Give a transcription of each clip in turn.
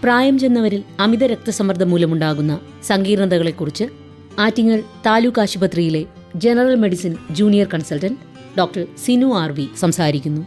പ്രായം ചെന്നവരിൽ അമിത രക്തസമ്മർദ്ദം മൂലമുണ്ടാകുന്ന സങ്കീർണതകളെക്കുറിച്ച് ആറ്റിങ്ങൽ താലൂക്ക് ആശുപത്രിയിലെ general medicine junior consultant doctor Sinu R V സംസാരിക്കുന്നു.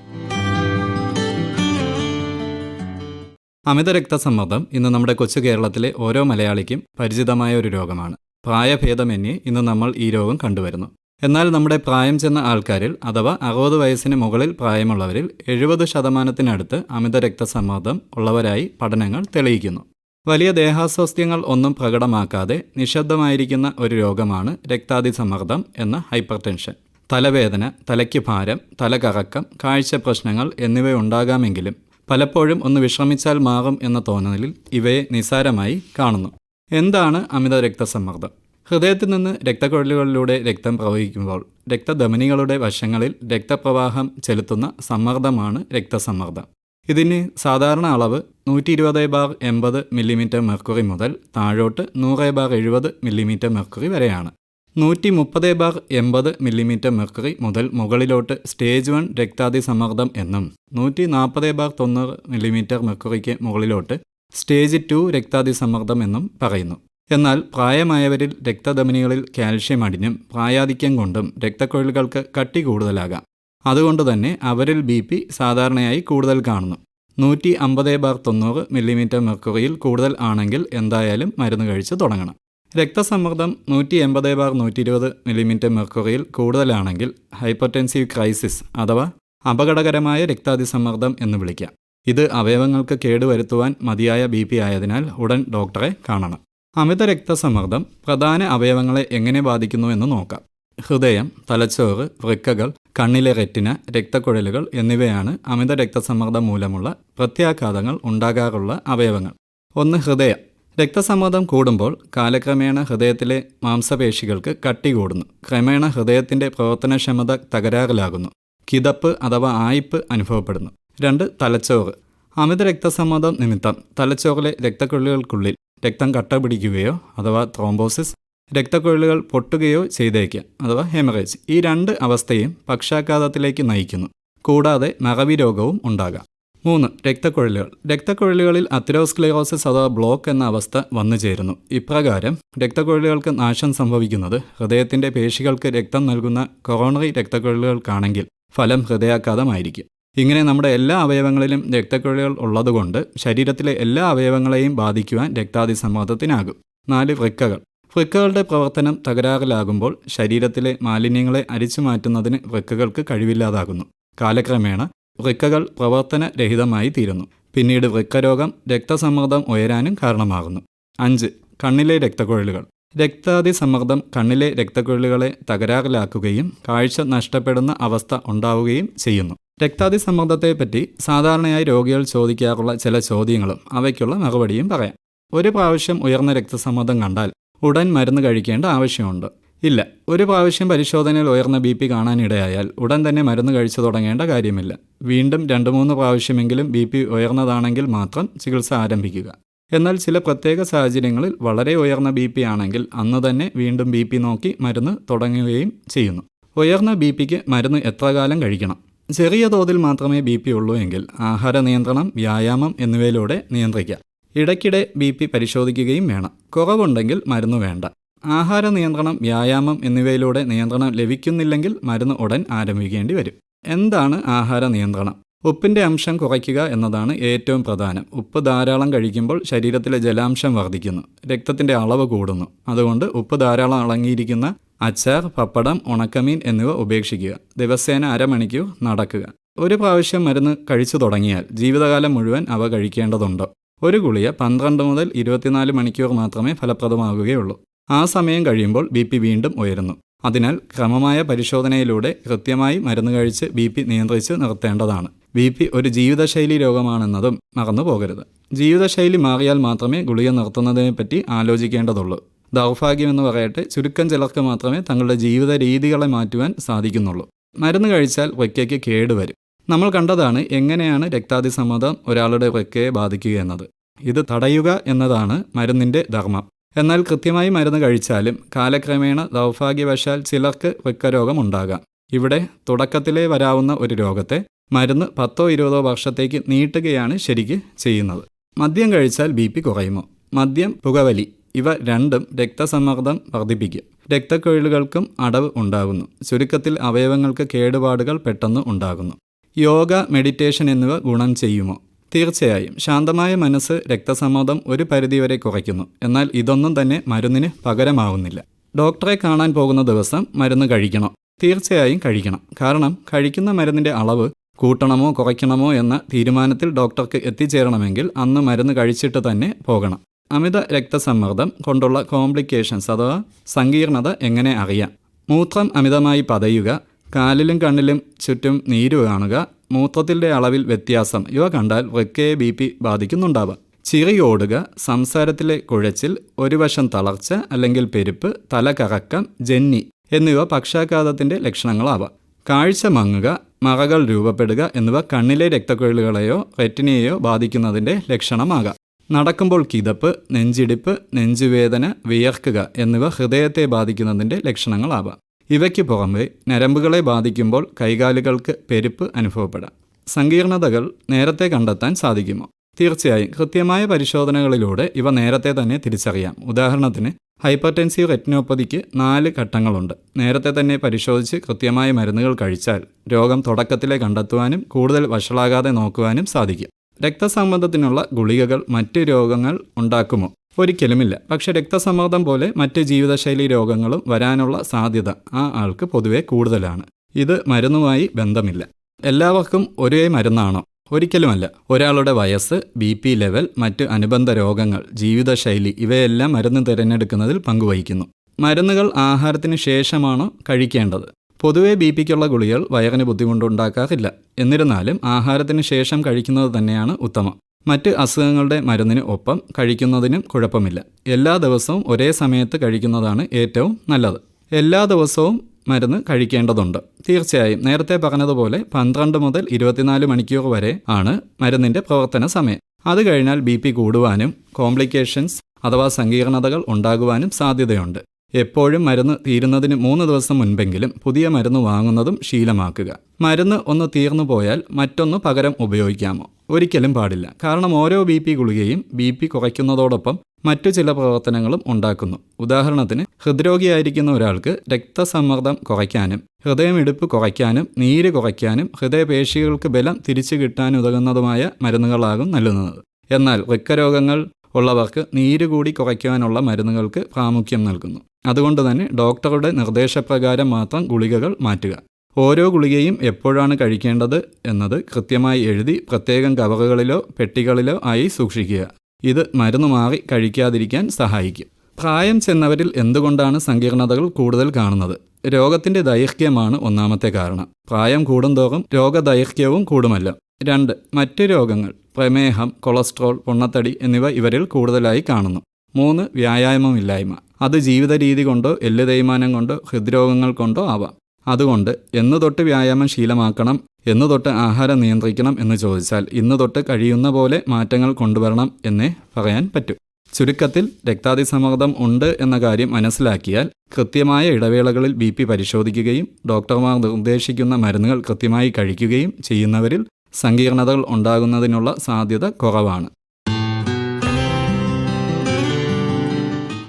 അമിത രക്തസമ്മർദ്ദം ഇന്ന് നമ്മുടെ കൊച്ചു കേരളത്തിലെ ഓരോ മലയാളിക്കും പരിചിതമായ ഒരു രോഗമാണ്. പ്രായഭേദമന്യേ ഇന്ന് നമ്മൾ ഈ രോഗം കണ്ടുവരുന്നു. എന്നാൽ നമ്മുടെ പ്രായം ചെന്ന ആൾക്കാരിൽ അഥവാ അറുപത് വയസ്സിന് മുകളിൽ പ്രായമുള്ളവരിൽ എഴുപത് ശതമാനത്തിനടുത്ത് അമിത രക്തസമ്മർദ്ദം ഉള്ളവരായി പഠനങ്ങൾ തെളിയിക്കുന്നു. വലിയ ദേഹാസ്വാസ്ഥ്യങ്ങൾ ഒന്നും പ്രകടമാക്കാതെ നിശബ്ദമായിരിക്കുന്ന ഒരു രോഗമാണ് രക്താതിസമ്മർദ്ദം എന്ന ഹൈപ്പർ ടെൻഷൻ തലവേദന തലയ്ക്ക് ഭാരം തലകറക്കം കാഴ്ച പ്രശ്നങ്ങൾ എന്നിവയുണ്ടാകാമെങ്കിലും പലപ്പോഴും ഒന്ന് വിശ്രമിച്ചാൽ മാറും എന്ന തോന്നലിൽ ഇവയെ നിസാരമായി കാണുന്നു. എന്താണ് അമിത രക്തസമ്മർദ്ദം? ഹൃദയത്തിൽ നിന്ന് രക്തക്കുഴലുകളിലൂടെ രക്തം പ്രവഹിക്കുമ്പോൾ രക്തധമനികളുടെ വശങ്ങളിൽ രക്തപ്രവാഹം ചെലുത്തുന്ന സമ്മർദ്ദമാണ് രക്തസമ്മർദ്ദം. ഇതിന് സാധാരണ അളവ് നൂറ്റി ഇരുപത് ബാർ എൺപത് മില്ലിമീറ്റർ മെർക്കുറി മുതൽ താഴോട്ട് നൂറ് ബാർ എഴുപത് മില്ലിമീറ്റർ മെർക്കുറി വരെയാണ്. നൂറ്റി മുപ്പത് ബാർ എൺപത് മില്ലിമീറ്റർ മെർക്കുറി മുതൽ മുകളിലോട്ട് സ്റ്റേജ് വൺ രക്താതിസമ്മർദ്ദം എന്നും നൂറ്റി നാൽപ്പത് ബാർ തൊണ്ണൂറ് മില്ലിമീറ്റർ മെർക്കുറിക്ക് മുകളിലോട്ട് സ്റ്റേജ് ടു രക്താതിസമ്മർദ്ദം എന്നും പറയുന്നു. എന്നാൽ പ്രായമായവരിൽ രക്തധമനികളിൽ കാൽഷ്യം അടിഞ്ഞും പ്രായാധിക്യം കൊണ്ടും രക്തക്കൊഴലുകൾക്ക് കട്ടി കൂടുതലാകാം. അതുകൊണ്ട് തന്നെ അവരിൽ ബി പി സാധാരണയായി കൂടുതൽ കാണുന്നു. നൂറ്റി അമ്പത് ബാർ തൊണ്ണൂറ് മില്ലിമീറ്റർ മെർക്കുറിയിൽ കൂടുതൽ ആണെങ്കിൽ എന്തായാലും മരുന്ന് കഴിച്ച് തുടങ്ങണം. രക്തസമ്മർദ്ദം നൂറ്റി എൺപത് ബാർ നൂറ്റി ഇരുപത് മില്ലിമീറ്റർ മെർക്കുറിയിൽ കൂടുതലാണെങ്കിൽ ഹൈപ്പർടെൻസീവ് ക്രൈസിസ് അഥവാ അപകടകരമായ രക്താതിസമ്മർദ്ദം എന്ന് വിളിക്കാം. ഇത് അവയവങ്ങൾക്ക് കേടുവരുത്തുവാൻ മതിയായ ബി പി ആയതിനാൽ ഉടൻ ഡോക്ടറെ കാണണം. അമിത രക്തസമ്മർദ്ദം പ്രധാന അവയവങ്ങളെ എങ്ങനെ ബാധിക്കുന്നു എന്ന് നോക്കാം. ഹൃദയം തലച്ചോറ് വൃക്കകൾ കണ്ണിലെ റെറ്റിന രക്തക്കുഴലുകൾ എന്നിവയാണ് അമിത രക്തസമ്മർദ്ദം മൂലമുള്ള പ്രത്യാഘാതങ്ങൾ ഉണ്ടാകാറുള്ള അവയവങ്ങൾ. ഒന്ന് ഹൃദയം. രക്തസമ്മർദ്ദം കൂടുമ്പോൾ കാലക്രമേണ ഹൃദയത്തിലെ മാംസപേശികൾക്ക് കട്ടി കൂടുന്നു. ക്രമേണ ഹൃദയത്തിന്റെ പ്രവർത്തനക്ഷമത തകരാറിലാകുന്നു. കിതപ്പ് അഥവാ ആയിപ്പ് അനുഭവപ്പെടുന്നു. രണ്ട് തലച്ചോറ്. അമിത രക്തസമ്മർദ്ദം നിമിത്തം തലച്ചോറിലെ രക്തക്കുഴലുകൾക്കുള്ളിൽ രക്തം കട്ട പിടിക്കുകയോ അഥവാ ത്രോംബോസിസ് രക്തക്കുഴലുകൾ പൊട്ടുകയോ ചെയ്തേക്കാം അഥവാ ഹെമറേജ് ഈ രണ്ട് അവസ്ഥയും പക്ഷാഘാതത്തിലേക്ക് നയിക്കുന്നു. കൂടാതെ മറവി രോഗവും ഉണ്ടാകാം. മൂന്ന് രക്തക്കുഴലുകൾ. രക്തക്കുഴലുകളിൽ അത്തിരോസ്ക്ലെറോസിസ് അഥവാ ബ്ലോക്ക് എന്ന അവസ്ഥ വന്നു ചേരുന്നു. ഇപ്രകാരം രക്തക്കുഴലുകൾക്ക് നാശം സംഭവിക്കുന്നത് ഹൃദയത്തിന്റെ പേശികൾക്ക് രക്തം നൽകുന്ന കൊറോണറി രക്തക്കുഴലുകൾക്കാണെങ്കിൽ ഫലം ഹൃദയാഘാതമായിരിക്കും. ഇങ്ങനെ നമ്മുടെ എല്ലാ അവയവങ്ങളിലും രക്തക്കുഴലുകൾ ഉള്ളതുകൊണ്ട് ശരീരത്തിലെ എല്ലാ അവയവങ്ങളെയും ബാധിക്കുവാൻ രക്താതിസമ്മർദ്ദത്തിനാകും. നാല് വൃക്കകൾ. വൃക്കകളുടെ പ്രവർത്തനം തകരാറിലാകുമ്പോൾ ശരീരത്തിലെ മാലിന്യങ്ങളെ അരിച്ചു മാറ്റുന്നതിന് വൃക്കകൾക്ക് കഴിവില്ലാതാകുന്നു. കാലക്രമേണ വൃക്കകൾ പ്രവർത്തനരഹിതമായി തീരുന്നു. പിന്നീട് വൃക്കരോഗം രക്തസമ്മർദ്ദം ഉയരാനും കാരണമാകുന്നു. അഞ്ച്. കണ്ണിലെ രക്തക്കുഴലുകൾ. രക്താതിസമ്മർദ്ദം കണ്ണിലെ രക്തക്കുഴലുകളെ തകരാറിലാക്കുകയും കാഴ്ച നഷ്ടപ്പെടുന്ന അവസ്ഥ ഉണ്ടാവുകയും ചെയ്യുന്നു. രക്താതിസമ്മർദ്ദത്തെപ്പറ്റി സാധാരണയായി രോഗികൾ ചോദിക്കാറുള്ള ചില ചോദ്യങ്ങളും അവയ്ക്കുള്ള മറുപടിയും പറയാം. ഒരു പ്രാവശ്യം ഉയർന്ന രക്തസമ്മർദ്ദം കണ്ടാൽ ഉടൻ മരുന്ന് കഴിക്കേണ്ട ആവശ്യമുണ്ട്. ഇല്ല ഒരു പ്രാവശ്യം പരിശോധനയിൽ ഉയർന്ന ബി പി കാണാനിടയായാൽ ഉടൻ തന്നെ മരുന്ന് കഴിച്ചു തുടങ്ങേണ്ട കാര്യമില്ല. വീണ്ടും രണ്ട് മൂന്ന് പ്രാവശ്യമെങ്കിലും ബി പി ഉയർന്നതാണെങ്കിൽ മാത്രം ചികിത്സ ആരംഭിക്കുക. എന്നാൽ ചില പ്രത്യേക സാഹചര്യങ്ങളിൽ വളരെ ഉയർന്ന ബി പി ആണെങ്കിൽ അന്ന് തന്നെ വീണ്ടും ബി പി നോക്കി മരുന്ന് തുടങ്ങുകയും ചെയ്യുന്നു. ഉയർന്ന ബി പിക്ക് മരുന്ന് എത്ര കാലം കഴിക്കണം? ചെറിയ തോതിൽ മാത്രമേ ബി പി ഉള്ളൂ എങ്കിൽ ആഹാര നിയന്ത്രണം വ്യായാമം എന്നിവയിലൂടെ നിയന്ത്രിക്കാം ഇടയ്ക്കിടെ ബി പി പരിശോധിക്കുകയും വേണം. കുറവുണ്ടെങ്കിൽ മരുന്ന് വേണ്ട. ആഹാര നിയന്ത്രണം വ്യായാമം എന്നിവയിലൂടെ നിയന്ത്രണം ലഭിക്കുന്നില്ലെങ്കിൽ മരുന്ന് ഉടൻ ആരംഭിക്കേണ്ടി വരും. എന്താണ് ആഹാര നിയന്ത്രണം? ഉപ്പിന്റെ അംശം കുറയ്ക്കുക എന്നതാണ് ഏറ്റവും പ്രധാനം. ഉപ്പ് ധാരാളം കഴിക്കുമ്പോൾ ശരീരത്തിലെ ജലാംശം വർദ്ധിക്കുന്നു. രക്തത്തിന്റെ അളവ് കൂടുന്നു. അതുകൊണ്ട് ഉപ്പ് ധാരാളം അടങ്ങിയിരിക്കുന്ന അച്ചാർ പപ്പടം ഉണക്കമീൻ എന്നിവ ഉപേക്ഷിക്കുക. ദിവസേന അരമണിക്കൂർ നടക്കുക. ഒരു പ്രാവശ്യം മരുന്ന് കഴിച്ചു തുടങ്ങിയാൽ ജീവിതകാലം മുഴുവൻ അവ കഴിക്കേണ്ടതുണ്ട്. ഒരു ഗുളിക പന്ത്രണ്ട് മുതൽ ഇരുപത്തിനാല് മണിക്കൂർ മാത്രമേ ഫലപ്രദമാകുകയുള്ളൂ. ആ സമയം കഴിയുമ്പോൾ ബി പി വീണ്ടും ഉയരുന്നു. അതിനാൽ ക്രമമായ പരിശോധനയിലൂടെ കൃത്യമായി മരുന്ന് കഴിച്ച് ബി പി നിയന്ത്രിച്ച് നിർത്തേണ്ടതാണ്. ബി പി ഒരു ജീവിതശൈലി രോഗമാണെന്നതും മറന്നു പോകരുത് ജീവിതശൈലി മാറിയാൽ മാത്രമേ ഗുളിക നിർത്തുന്നതിനെപ്പറ്റി ആലോചിക്കേണ്ടതുള്ളൂ. ദൗർഭാഗ്യമെന്ന് പറയട്ടെ ചുരുക്കം ചിലർക്ക് മാത്രമേ തങ്ങളുടെ ജീവിത രീതികളെ മാറ്റുവാൻ സാധിക്കുന്നുള്ളൂ. മരുന്ന് കഴിച്ചാൽ വൃക്കയ്ക്ക് കേടുവരും നമ്മൾ കണ്ടതാണ് എങ്ങനെയാണ് രക്താതിസമ്മതം ഒരാളുടെ വൃക്കയെ ബാധിക്കുക എന്നത്. ഇത് തടയുക എന്നതാണ് മരുന്നിന്റെ ധർമ്മം. എന്നാൽ കൃത്യമായി മരുന്ന് കഴിച്ചാലും കാലക്രമേണ ദൗർഭാഗ്യവശാൽ ചിലർക്ക് വൃക്കരോഗം ഉണ്ടാകാം ഇവിടെ തുടക്കത്തിലേ വരാവുന്ന ഒരു രോഗത്തെ മരുന്ന് പത്തോ ഇരുപതോ വർഷത്തേക്ക് നീട്ടുകയാണ് ശരിക്ക് ചെയ്യുന്നത്. മദ്യം കഴിച്ചാൽ ബി പി കുറയുമോ? മദ്യം പുകവലി. ഇവ രണ്ടും രക്തസമ്മർദ്ദം വർദ്ധിപ്പിക്കും. രക്തക്കൊഴിലുകൾക്കും അടവ് ഉണ്ടാകുന്നു. ചുരുക്കത്തിൽ അവയവങ്ങൾക്ക് കേടുപാടുകൾ പെട്ടെന്ന് ഉണ്ടാകുന്നു. യോഗ മെഡിറ്റേഷൻ എന്നിവ ഗുണം ചെയ്യുമോ? തീർച്ചയായും. ശാന്തമായ മനസ്സ് രക്തസമ്മർദ്ദം ഒരു പരിധിവരെ കുറയ്ക്കുന്നു. എന്നാൽ ഇതൊന്നും തന്നെ മരുന്നിന് പകരമാവുന്നില്ല. ഡോക്ടറെ കാണാൻ പോകുന്ന ദിവസം മരുന്ന് കഴിക്കണോ? തീർച്ചയായും കഴിക്കണം. കാരണം കഴിക്കുന്ന മരുന്നിന്റെ അളവ് കൂട്ടണമോ കുറയ്ക്കണമോ എന്ന തീരുമാനത്തിൽ ഡോക്ടർക്ക് എത്തിച്ചേരണമെങ്കിൽ അന്ന് മരുന്ന് കഴിച്ചിട്ട് തന്നെ പോകണം. അമിത രക്തസമ്മർദ്ദം കൊണ്ടുള്ള കോംപ്ലിക്കേഷൻസ് അഥവാ സങ്കീർണത എങ്ങനെ അറിയാം? മൂത്രം അമിതമായി പതയുക കാലിലും കണ്ണിലും ചുറ്റും നീര് കാണുക മൂത്രത്തിന്റെ അളവിൽ വ്യത്യാസം ഇവ കണ്ടാൽ വൃക്കയെ ബി പി ബാധിക്കുന്നുണ്ടാവാം. ചിറി ഓടുക സംസാരത്തിലെ കുഴച്ചിൽ ഒരു വശം തളർച്ച അല്ലെങ്കിൽ പെരുപ്പ് തലകറക്കം ജന്നി എന്നിവ പക്ഷാഘാതത്തിന്റെ ലക്ഷണങ്ങളാവാം. കാഴ്ച മങ്ങുക മറകൾ രൂപപ്പെടുക എന്നിവ കണ്ണിലെ രക്തക്കൊഴിലുകളെയോ റെറ്റിനെയോ ബാധിക്കുന്നതിന്റെ ലക്ഷണമാകാം. നടക്കുമ്പോൾ കിതപ്പ് നെഞ്ചിടിപ്പ് നെഞ്ചുവേദന വിയർക്കുക എന്നിവ ഹൃദയത്തെ ബാധിക്കുന്നതിന്റെ ലക്ഷണങ്ങളാവാം. ഇവയ്ക്ക് പുറമെ നരമ്പുകളെ ബാധിക്കുമ്പോൾ കൈകാലുകൾക്ക് പെരുപ്പ് അനുഭവപ്പെടാം. സങ്കീർണതകൾ നേരത്തെ കണ്ടെത്താൻ സാധിക്കുമോ? തീർച്ചയായും കൃത്യമായ പരിശോധനകളിലൂടെ ഇവ നേരത്തെ തന്നെ തിരിച്ചറിയാം. ഉദാഹരണത്തിന് ഹൈപ്പർടെൻസീവ് റെറ്റിനോപ്പതിക്ക് നാല് ഘട്ടങ്ങളുണ്ട്. നേരത്തെ തന്നെ പരിശോധിച്ച് കൃത്യമായ മരുന്നുകൾ കഴിച്ചാൽ രോഗം തുടക്കത്തിലെ കണ്ടെത്തുവാനും കൂടുതൽ വഷളാകാതെ നോക്കുവാനും സാധിക്കും. രക്തസമ്മർദ്ദത്തിനുള്ള ഗുളികകൾ മറ്റ് രോഗങ്ങൾ ഉണ്ടാക്കുമോ? ഒരിക്കലുമില്ല. പക്ഷേ രക്തസമ്മർദ്ദം പോലെ മറ്റ് ജീവിതശൈലി രോഗങ്ങളും വരാനുള്ള സാധ്യത ആ ആൾക്ക് പൊതുവെ കൂടുതലാണ്. ഇത് മരുന്നുമായി ബന്ധമില്ല. എല്ലാവർക്കും ഒരേ മരുന്നാണോ? ഒരിക്കലുമല്ല. ഒരാളുടെ വയസ്സ് ബി പി ലെവൽ മറ്റ് അനുബന്ധ രോഗങ്ങൾ ജീവിതശൈലി ഇവയെല്ലാം മരുന്ന് തിരഞ്ഞെടുക്കുന്നതിൽ പങ്കുവഹിക്കുന്നു. മരുന്നുകൾ ആഹാരത്തിന് ശേഷമാണോ കഴിക്കേണ്ടത്? പൊതുവെ ബി പിക്കുള്ള ഗുളികൾ വയറിന് ബുദ്ധിമുട്ടുണ്ടാക്കാറില്ല. എന്നിരുന്നാലും ആഹാരത്തിന് ശേഷം കഴിക്കുന്നത് തന്നെയാണ് ഉത്തമം. മറ്റ് അസുഖങ്ങളുടെ മരുന്നിന് ഒപ്പം കഴിക്കുന്നതിനും കുഴപ്പമില്ല. എല്ലാ ദിവസവും ഒരേ സമയത്ത് കഴിക്കുന്നതാണ് ഏറ്റവും നല്ലത്. എല്ലാ ദിവസവും മരുന്ന് കഴിക്കേണ്ടതുണ്ട്. തീർച്ചയായും നേരത്തെ പറഞ്ഞതുപോലെ പന്ത്രണ്ട് മുതൽ ഇരുപത്തിനാല് മണിക്കൂർ വരെ ആണ് മരുന്നിന്റെ പ്രവർത്തന സമയം. അത് കഴിഞ്ഞാൽ ബി പി കൂടുവാനും കോംപ്ലിക്കേഷൻസ് അഥവാ സങ്കീർണതകൾ ഉണ്ടാകുവാനും സാധ്യതയുണ്ട്. എപ്പോഴും മരുന്ന് തീരുന്നതിന് മൂന്ന് ദിവസം മുൻപെങ്കിലും പുതിയ മരുന്ന് വാങ്ങുന്നതും ശീലമാക്കുക. മരുന്ന് ഒന്ന് തീർന്നു പോയാൽ മറ്റൊന്ന് പകരം ഉപയോഗിക്കാമോ? ഒരിക്കലും പാടില്ല. കാരണം ഓരോ ബി പി ഗുളികയും ബി പി കുറയ്ക്കുന്നതോടൊപ്പം മറ്റു ചില പ്രവർത്തനങ്ങളും ഉണ്ടാക്കുന്നു. ഉദാഹരണത്തിന് ഹൃദ്രോഗിയായിരിക്കുന്ന ഒരാൾക്ക് രക്തസമ്മർദ്ദം കുറയ്ക്കാനും ഹൃദയമിടിപ്പ് കുറയ്ക്കാനും നീര് കുറയ്ക്കാനും ഹൃദയപേശികൾക്ക് ബലം തിരിച്ചു കിട്ടാനുതകുന്നതുമായ മരുന്നുകളാകും നൽകുന്നത്. എന്നാൽ വൃക്കരോഗങ്ങൾ ഉള്ളവർക്ക് നീര് കൂടി കുറയ്ക്കുവാനുള്ള മരുന്നുകൾക്ക് പ്രാമുഖ്യം നൽകുന്നു. അതുകൊണ്ട് തന്നെ ഡോക്ടറുടെ നിർദ്ദേശപ്രകാരം മാത്രം ഗുളികകൾ മാറ്റുക. ഓരോ ഗുളികയും എപ്പോഴാണ് കഴിക്കേണ്ടത് എന്നത് കൃത്യമായി എഴുതി പ്രത്യേകം കവറുകളിലോ പെട്ടികളിലോ ആയി സൂക്ഷിക്കുക. ഇത് മരുന്ന് മാറി കഴിക്കാതിരിക്കാൻ സഹായിക്കും. പ്രായം ചെന്നവരിൽ എന്തുകൊണ്ടാണ് സങ്കീർണതകൾ കൂടുതൽ കാണുന്നത്? രോഗത്തിന്റെ ദൈർഘ്യമാണ് ഒന്നാമത്തെ കാരണം. പ്രായം കൂടുന്തോറും രോഗദൈർഘ്യവും കൂടുമല്ലോ. രണ്ട് മറ്റ് രോഗങ്ങൾ. പ്രമേഹം കൊളസ്ട്രോൾ പൊണ്ണത്തടി എന്നിവ ഇവരിൽ കൂടുതലായി കാണുന്നു. മൂന്ന് വ്യായാമമില്ലായ്മ. അത് ജീവിത രീതി കൊണ്ടോ എല്ല് തേയ്മാനം കൊണ്ടോ ഹൃദ്രോഗങ്ങൾ കൊണ്ടോ ആവാം. അതുകൊണ്ട് എന്ന് തൊട്ട് വ്യായാമം ശീലമാക്കണം എന്ന് തൊട്ട് ആഹാരം നിയന്ത്രിക്കണം എന്ന് ചോദിച്ചാൽ ഇന്ന് തൊട്ട് കഴിയുന്ന പോലെ മാറ്റങ്ങൾ കൊണ്ടുവരണം എന്നേ പറയാൻ പറ്റൂ. ചുരുക്കത്തിൽ രക്താതിസമ്മർദ്ദം ഉണ്ട് എന്ന കാര്യം മനസ്സിലാക്കിയാൽ കൃത്യമായ ഇടവേളകളിൽ ബി പി പരിശോധിക്കുകയും ഡോക്ടർമാർ നിർദ്ദേശിക്കുന്ന മരുന്നുകൾ കൃത്യമായി കഴിക്കുകയും ചെയ്യുന്നവരിൽ സങ്കീർണതകൾ ഉണ്ടാകുന്നതിനുള്ള സാധ്യത കുറവാണ്.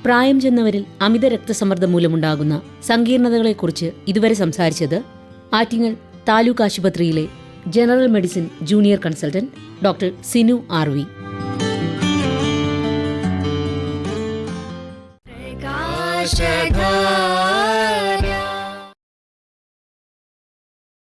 പ്രായം ചെന്നവരിൽ അമിത രക്തസമ്മർദ്ദം മൂലമുണ്ടാകുന്ന സങ്കീർണതകളെക്കുറിച്ച് ഇതുവരെ സംസാരിച്ചത് ആറ്റിങ്ങൽ താലൂക്ക് ആശുപത്രിയിലെ general medicine junior consultant doctor Sinu R V Shaka